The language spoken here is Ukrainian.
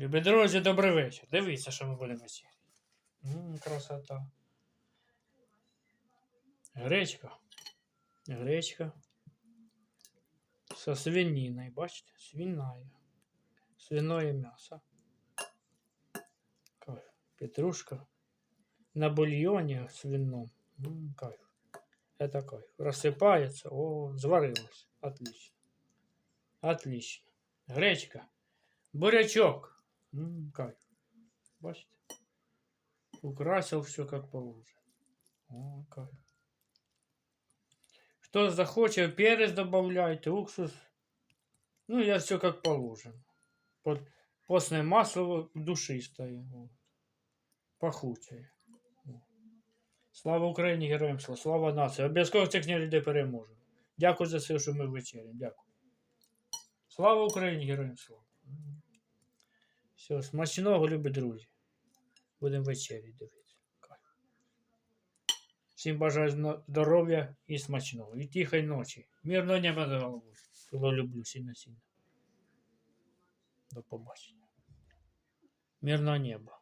Любі друзі, добрий вечір. Дивіться, що ми будемо вечеряти. Ммм, красота. Гречка. Гречка. Со свининою, бачите? Свиная. Свиное м'ясо. Кайф. Петрушка. На бульоне свином. М, кайф. Это кайф. Рассыпается. О, зварилось. Отлично. Отлично. Гречка. Бурячок. М, кайф. Бачите? Украсил все как положено. О, кайф. Кто захочет, перец добавляйте, уксус. Ну, я все как положено. Под постное масло душистое. Вот. Пахучее. Слава Україні, героям слава, слава нації. Обов'язково цих людей переможемо. Дякую за все, що ми вечеряємо. Дякую. Слава Україні, героям слава. Все, смачного, любі друзі. Будемо вечері дивитися. Всім бажаю здоров'я і смачного. І тихої ночі. Мирного неба за головою. Кого люблю сильно сильно. До побачення. Мирного неба.